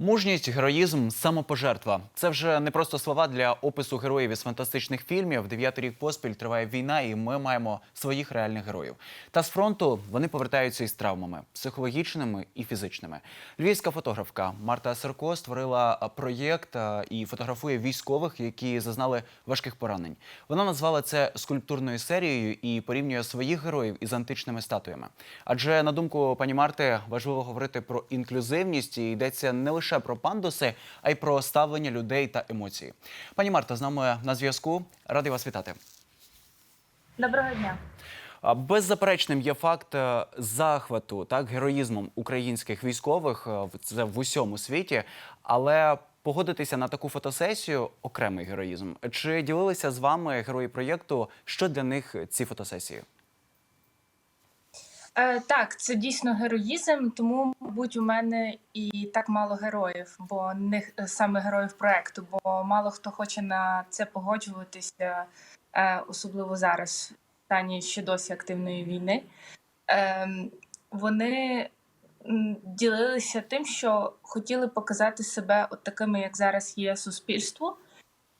Мужність, героїзм, самопожертва це вже не просто слова для опису героїв із фантастичних фільмів. Дев'ятий рік поспіль триває війна, і ми маємо своїх реальних героїв. Та з фронту вони повертаються із травмами психологічними і фізичними. Львівська фотографка Марта Серко створила проєкт і фотографує військових, які зазнали важких поранень. Вона назвала це скульптурною серією і порівнює своїх героїв із античними статуями. Адже на думку пані Марти, важливо говорити про інклюзивність і йдеться не лише про пандуси, а й про ставлення людей та емоції. Пані Марта з нами на зв'язку. Радий вас вітати. Доброго дня. Беззаперечним є факт е, захвату так героїзмом українських військових е, це в усьому світі, але погодитися на таку фотосесію окремий героїзм. Чи ділилися з вами герої проєкту? Що для них ці фотосесії? Е, так, це дійсно героїзм, тому, мабуть, у мене і так мало героїв, бо не саме героїв проекту, бо мало хто хоче на це погоджуватися, е, особливо зараз, в стані ще досі активної війни. Е, вони ділилися тим, що хотіли показати себе от такими, як зараз є суспільство.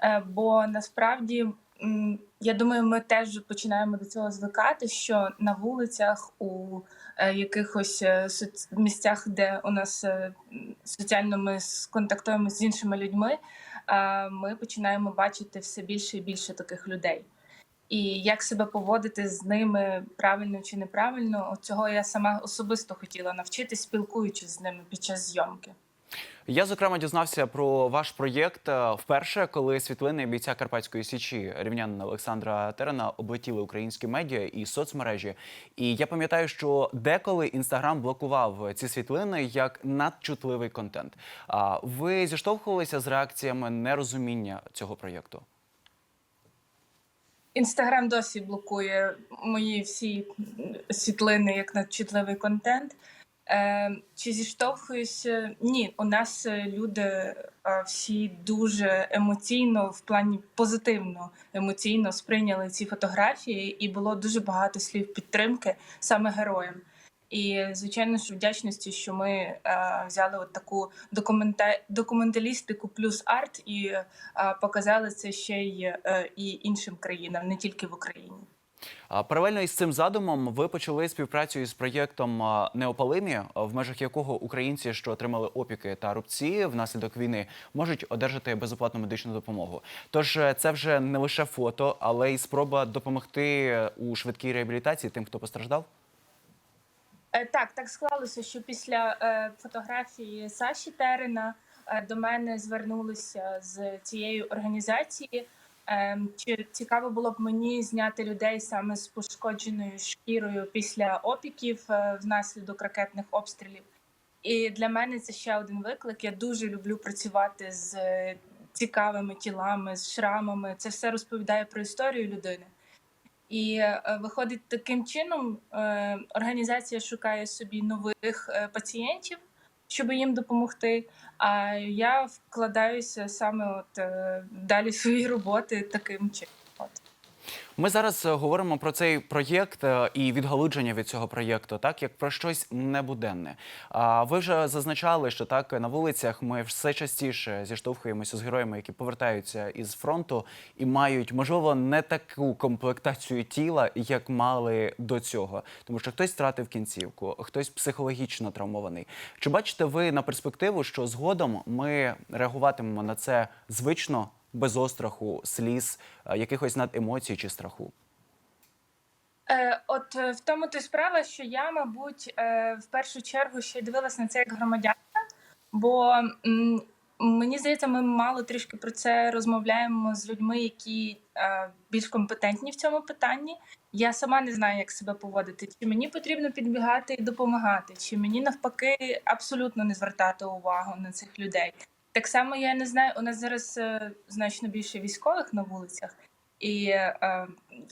Е, Бо насправді я думаю, ми теж починаємо до цього звикати, що на вулицях у е, якихось е, місцях, де у нас е, соціально ми контактуємо з іншими людьми, ми починаємо бачити все більше і більше таких людей. І як себе поводити з ними правильно чи неправильно, цього я сама особисто хотіла навчитись, спілкуючись з ними під час зйомки. Я зокрема дізнався про ваш проєкт е, вперше, коли світлини бійця Карпатської січі рівнянина Олександра Терена облетіли українські медіа і соцмережі. І я пам'ятаю, що деколи інстаграм блокував ці світлини як надчутливий контент. А ви зіштовхувалися з реакціями нерозуміння цього проєкту? Інстаграм досі блокує мої всі світлини як надчутливий контент. Е, чи зіштовхуюся? Ні, у нас е, люди е, всі дуже емоційно, в плані позитивно емоційно сприйняли ці фотографії, і було дуже багато слів підтримки саме героям. І звичайно ж вдячності, що ми е, взяли от таку документа... документалістику плюс арт і е, показали це ще й е, і іншим країнам, не тільки в Україні. Паралельно із цим задумом ви почали співпрацю із проєктом Неопалимі, в межах якого українці, що отримали опіки та рубці внаслідок війни, можуть одержати безоплатну медичну допомогу. Тож е, це вже не лише фото, але й спроба допомогти у швидкій реабілітації тим, хто постраждав. Е, Так, так склалося, що після е, фотографії Саші Терена до мене звернулися з цієї організації. Е, Чи цікаво було б мені зняти людей саме з пошкодженою шкірою після опіків е, внаслідок ракетних обстрілів? І для мене це ще один виклик. Я дуже люблю працювати з е, цікавими тілами, з шрамами. Це все розповідає про історію людини. І е, виходить таким чином, організація шукає собі нових пацієнтів, щоб їм допомогти. А я вкладаюся саме от е, далі свої роботи таким чином. Ми зараз е, говоримо про цей проєкт е, і відгалудження від цього проєкту, так як про щось небуденне. А ви вже зазначали, що так на вулицях ми все частіше зіштовхуємося з героями, які повертаються із фронту і мають, можливо, не таку комплектацію тіла, як мали до цього, тому що хтось втратив кінцівку, хтось психологічно травмований. Чи бачите ви на перспективу, що згодом ми реагуватимемо на це звично? Без остраху, сліз, е, якихось надемоцій чи страху. Е, от е, в тому то й справа, що я, мабуть, в першу чергу ще дивилась на це як громадянка, бо мені здається, ми мало трішки про це розмовляємо з людьми, які більш компетентні в цьому питанні. Я сама не знаю, як себе поводити. Чи мені потрібно підбігати і допомагати, чи мені навпаки абсолютно не звертати увагу на цих людей. Так само я не знаю, у нас зараз е, значно більше військових на вулицях, і е,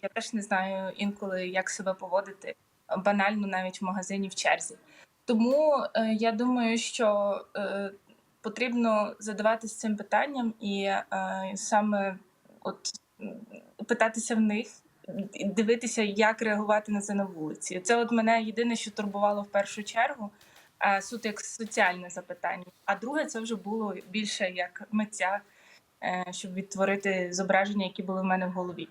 я теж не знаю інколи, як себе поводити банально навіть в магазині в черзі. Тому е, я думаю, що е, потрібно задаватися цим питанням і е, саме от питатися в них, дивитися, як реагувати на це на вулиці. Це от мене єдине, що турбувало в першу чергу. Е, суто як соціальне запитання. А друге, це вже було більше як митця, е, щоб відтворити зображення, які були в мене в голові.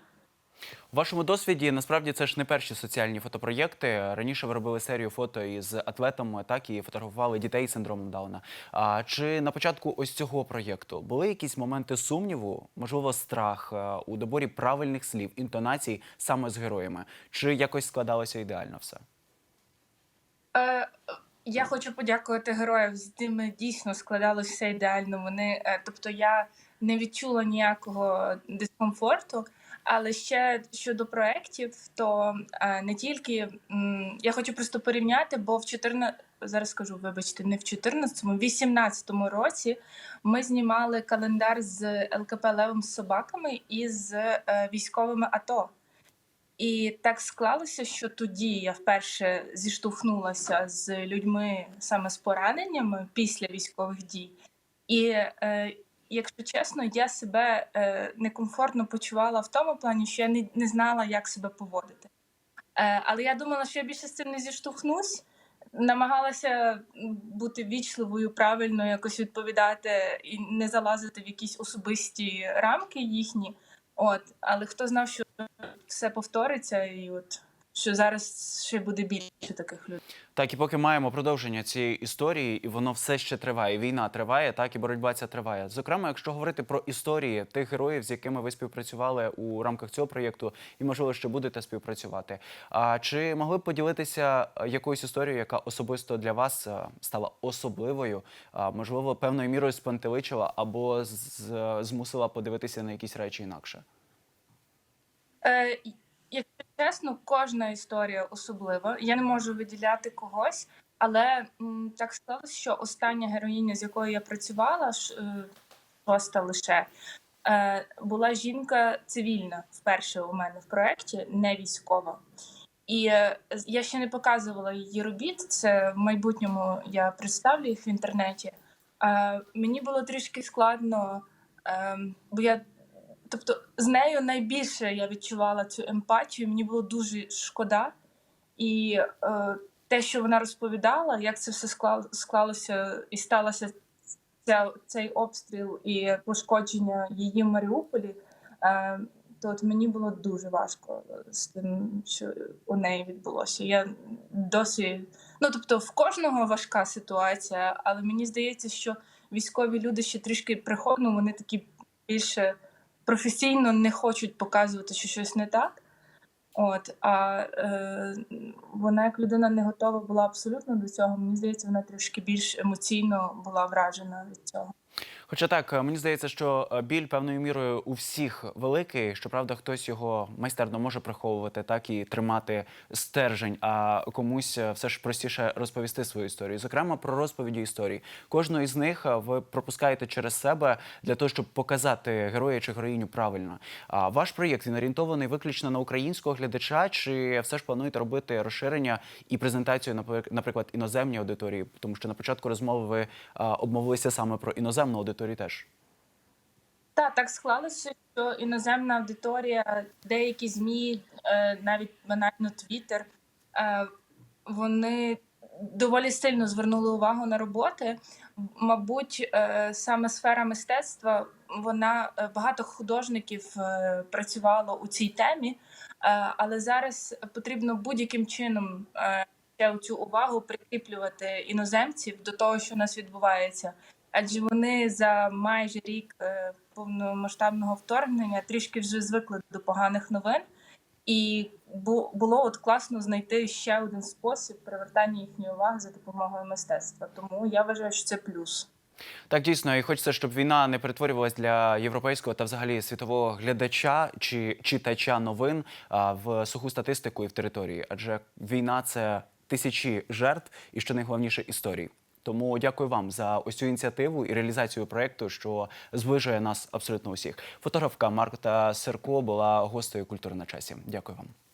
У вашому досвіді насправді це ж не перші соціальні фотопроєкти. Раніше ви робили серію фото із атлетом, так і фотографували дітей з синдромом Дауна. А чи на початку ось цього проєкту були якісь моменти сумніву, можливо, страх е, у доборі правильних слів, інтонацій саме з героями? Чи якось складалося ідеально все? Е, я хочу подякувати героям. З ними дійсно складалося все ідеально. Вони, е, тобто, я не відчула ніякого дискомфорту. Але ще щодо проєктів, то е, не тільки я хочу просто порівняти, бо в 14, зараз скажу, вибачте, не в 14-му, в 18-му році ми знімали календар з ЛКП Левом з собаками і з е, військовими АТО. І так склалося, що тоді я вперше зіштовхнулася з людьми саме з пораненнями після військових дій. І е, якщо чесно, я себе е, некомфортно почувала в тому плані, що я не, не знала, як себе поводити. Е, але я думала, що я більше з цим не зіштовхнусь. Намагалася бути вічливою, правильно якось відповідати і не залазити в якісь особисті рамки їхні. От, але хто знав, що все повториться, і от що зараз ще буде більше таких людей. Так, і поки маємо продовження цієї історії, і воно все ще триває. Війна триває, так і боротьба ця триває. Зокрема, якщо говорити про історії тих героїв, з якими ви співпрацювали у рамках цього проєкту, і можливо ще будете співпрацювати. А чи могли б поділитися е, якоюсь історією, яка особисто для вас е, стала особливою? Можливо, певною мірою спантеличила або змусила подивитися на якісь речі інакше? Е, якщо чесно, кожна історія особлива. Я не можу виділяти когось, але так сталося, що остання героїня, з якою я працювала, е, лише. е, Була жінка цивільна вперше у мене в проєкті, не військова. І я ще не показувала її робіт. Це в майбутньому я представлю їх в інтернеті. Мені було трішки складно, ем, бо я тобто з нею найбільше я відчувала цю емпатію. Мені було дуже шкода, і е, те, що вона розповідала, як це все склалося і сталося ця, цей обстріл і пошкодження її в Маріуполі. Е, то от мені було дуже важко з тим, що у неї відбулося. Я досі, ну тобто, в кожного важка ситуація, але мені здається, що військові люди ще трішки приховано, вони такі більше професійно не хочуть показувати, що щось не так. От, а е, вона як людина не готова була абсолютно до цього. Мені здається, вона трішки більш емоційно була вражена від цього. Хоча так, е, мені здається, що е, біль певною мірою у всіх великий. Щоправда, хтось його майстерно може приховувати, так і тримати стержень, а комусь е, все ж простіше розповісти свою історію. Зокрема, про розповіді історій. Кожну із них ви пропускаєте через себе для того, щоб показати героя чи героїню правильно. А ваш проєкт він орієнтований виключно на українського глядача, чи все ж плануєте робити розширення і презентацію, напри- наприклад, іноземній аудиторії? Тому що на початку розмови ви обмовилися саме про іноземну аудиторію теж. Та так склалося, що іноземна аудиторія, деякі змі, е, навіть банально Твіттер, вони доволі сильно звернули увагу на роботи. Мабуть, е, саме сфера мистецтва, вона е, багато художників працювало у цій темі, але зараз потрібно будь-яким чином ще цю увагу прикріплювати іноземців до того, що у нас відбувається. Адже вони за майже рік е, повномасштабного вторгнення трішки вже звикли до поганих новин, і було от класно знайти ще один спосіб привертання їхньої уваги за допомогою мистецтва. Тому я вважаю, що це плюс. Так, дійсно, і хочеться, щоб війна не перетворювалась для європейського та взагалі світового глядача чи читача новин в суху статистику і в території. Адже війна це тисячі жертв і що найголовніше історії. Тому дякую вам за ось цю ініціативу і реалізацію проекту, що зближує нас абсолютно усіх. Фотографка Марта Серко була гостею культури на часі. Дякую вам.